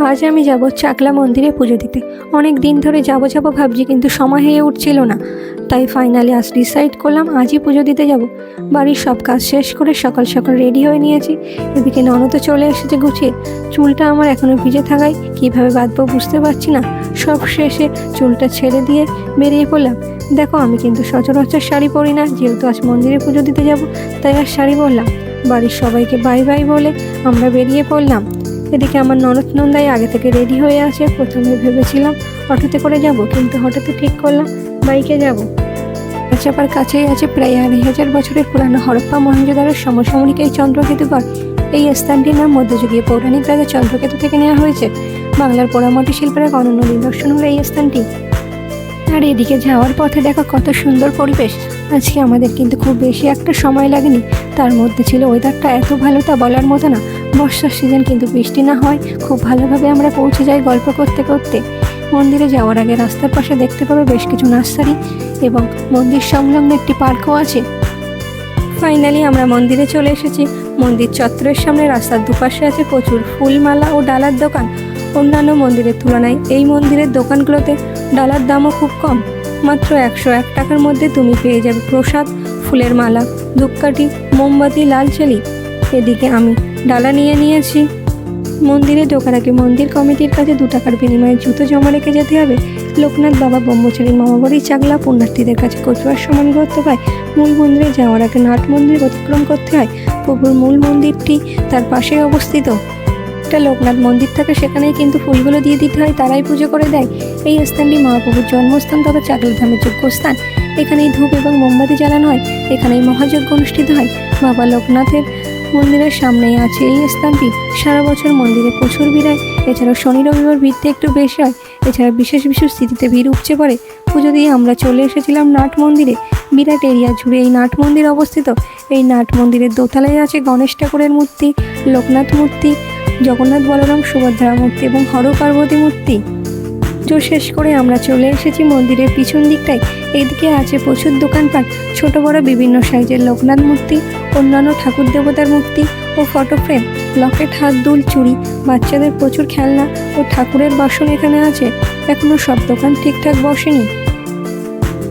আজ আমি যাব চাকলা মন্দিরে পুজো দিতে। অনেক দিন ধরে যাব যাব ভাবছি, কিন্তু সময় হয়ে উঠছিল না। তাই ফাইনালি আজ ডিসাইড করলাম, আজই পুজো দিতে যাব। বাড়ির সব কাজ শেষ করে সকাল সকাল রেডি হয়ে নিয়েছি। এদিকে ননদও চলে এসেছে গুছিয়ে। চুলটা আমার এখনও ভিজে থাকায় কীভাবে বাঁধবো বুঝতে পারছি না। সব শেষে চুলটা ছেড়ে দিয়ে বেরিয়ে পড়লাম। দেখো, আমি কিন্তু সচরাচর শাড়ি পরি না, যেহেতু আজ মন্দিরে পুজো দিতে যাব, তাই আর শাড়ি পরলাম। বাড়ির সবাইকে বাই বাই বলে আমরা বেরিয়ে পড়লাম। এদিকে আমার ননদ নন্দাই আগে থেকে রেডি হয়ে আছে, প্রথমে ভেবেছিলাম অটোতে করে যাব, কিন্তু হঠাৎ ঠিক করলাম, বাইকে যাব। চাপার কাছেই আছে প্রায় আড়াই হাজার বছরের পুরানো হরপ্পা মহেঞ্জোদারোর সমসাময়িক এই চন্দ্রকেতুগড় এই স্থানটির নাম মধ্যযুগীয় পৌরাণিক রাজা চন্দ্রকেতু থেকে নেওয়া হয়েছে। বাংলার পোড়ামাটি শিল্পের এক অনন্য নিদর্শন হলো এই স্থানটি। আর এদিকে যাওয়ার পথে দেখা কত সুন্দর পরিবেশ। আজকে আমাদের কিন্তু খুব বেশি একটা সময় লাগেনি। তার মধ্যে ছিল ওয়েদারটা এত ভালো তা বলার মতো না। বর্ষার সিজন কিন্তু বৃষ্টি না হয়, খুব ভালোভাবে আমরা পৌঁছে যাই গল্প করতে করতে। মন্দিরে যাওয়ার আগে রাস্তার পাশে দেখতে পাবে বেশ কিছু নার্সারি এবং মন্দির সংলগ্ন একটি পার্কও আছে। ফাইনালি আমরা মন্দিরে চলে এসেছি। মন্দির চত্বরের সামনে রাস্তার দুপাশে আছে প্রচুর ফুলমালা ও ডালার দোকান। অন্যান্য মন্দিরের তুলনায় এই মন্দিরের দোকানগুলোতে ডালার দামও খুব কম। মাত্র একশো এক টাকার মধ্যে তুমি পেয়ে যাবে প্রসাদ, ফুলের মালা, ধূপকাঠি, মোমবাতি, লাল চেলি। এদিকে আমি ডালা নিয়ে নিয়েছি। মন্দিরে ঢোকার আগে মন্দির কমিটির কাছে দু টাকার বিনিময়ে জুতো জমা রেখে যেতে হবে। লোকনাথ বাবা ব্রহ্মচারী মামাবাড়ি চাগলা পুণ্যার্থীদের কাছে কচুয়ার সমান করতে পায়। মূল মন্দিরে যাওয়ার আগে নাট মন্দির অতিক্রম করতে হয়। প্রভুর মূল মন্দিরটি তার পাশেই অবস্থিত। একটা লোকনাথ মন্দির থাকে, সেখানেই কিন্তু ফুলগুলো দিয়ে দিতে হয়, তারাই পুজো করে দেয়। এই স্থানটি মহাপ্রভুর জন্মস্থান তথা চাকলা ধামের যোগ্য স্থান এখানেই ধূপ এবং মোমবাতি জ্বালানো হয়, এখানেই মহাযজ্ঞ অনুষ্ঠিত হয়। বাবা লোকনাথের মন্দিরের সামনেই আছে এই স্থানটি। সারা বছর মন্দিরে প্রচুর ভিড় হয়। এছাড়াও শনি রবিবার ভিড়তে একটু বেশি হয়। এছাড়া বিশেষ বিশেষ স্থিতিতে ভিড় উপচে পড়ে। পুজো দিয়ে আমরা চলে এসেছিলাম নাট মন্দিরে। বিরাট এরিয়া জুড়ে এই নাট মন্দির অবস্থিত। এই নাট মন্দিরের দোতলায় আছে গণেশ ঠাকুরের মূর্তি, লোকনাথ মূর্তি, জগন্নাথ বলরাম সুভদ্রা মূর্তি এবং হর পার্বতী মূর্তি। পুজো শেষ করে আমরা চলে এসেছি মন্দিরের পিছন দিকটায়। এদিকে আছে প্রচুর দোকানপাট, ছোট বড় বিভিন্ন সাইজের লোকনাথ মূর্তি অন্যান্য ঠাকুর দেবতার মূর্তি ও ফটো ফ্রেম লকেট হাত, দুল, চুড়ি, বাচ্চাদের প্রচুর খেলনা ও ঠাকুরের বাসন এখানে আছে। এখনও সব দোকান ঠিকঠাক বসেনি।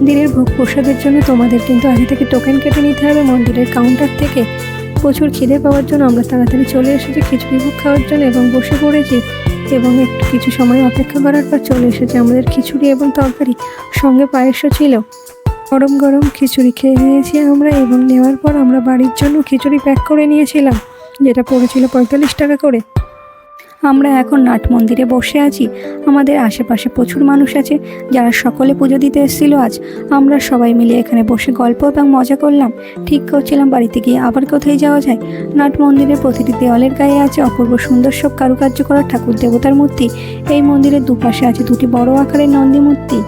দিনের ভোগ প্রসাদের জন্য তোমাদের কিন্তু আগে থেকে টোকেন কেটে নিতে হবে। মন্দিরের কাউন্টার থেকে প্রচুর খিদে পাওয়ার জন্য আমরা তাড়াতাড়ি চলে এসেছি খিচুড়ি ভোগ খাওয়ার জন্য এবং বসে পড়েছি। এবং একটু কিছু সময় অপেক্ষা করার পর চলে এসেছে আমাদের খিচুড়ি এবং তরকারি। সঙ্গে পায়েসও ছিল। গরম গরম খিচুড়ি খেয়ে নিয়েছি আমরা এবং নেওয়ার পর আমরা বাড়ির জন্য খিচুড়ি প্যাক করে নিয়েছিলাম, যেটা পড়েছিল পঁয়তাল্লিশ টাকা করে। আমরা এখন নাট মন্দিরে বসে আছি, আমাদের আশেপাশে প্রচুর মানুষ আছে, যারা সকলে পুজো দিতে এসেছিল আজ। আমরা সবাই মিলে এখানে বসে গল্প এবং মজা করলাম। ঠিক করছিলাম বাড়িতে গিয়ে আবার কোথায় যাওয়া যায়? নাট মন্দিরের প্রতিটি দেওয়ালের গায়ে আছে অপূর্ব সুন্দর সব কারুকার্য করা ঠাকুর দেবতার মূর্তি। এই মন্দিরের দুপাশে আছে দুটি বড় আকারের নন্দী মূর্তি।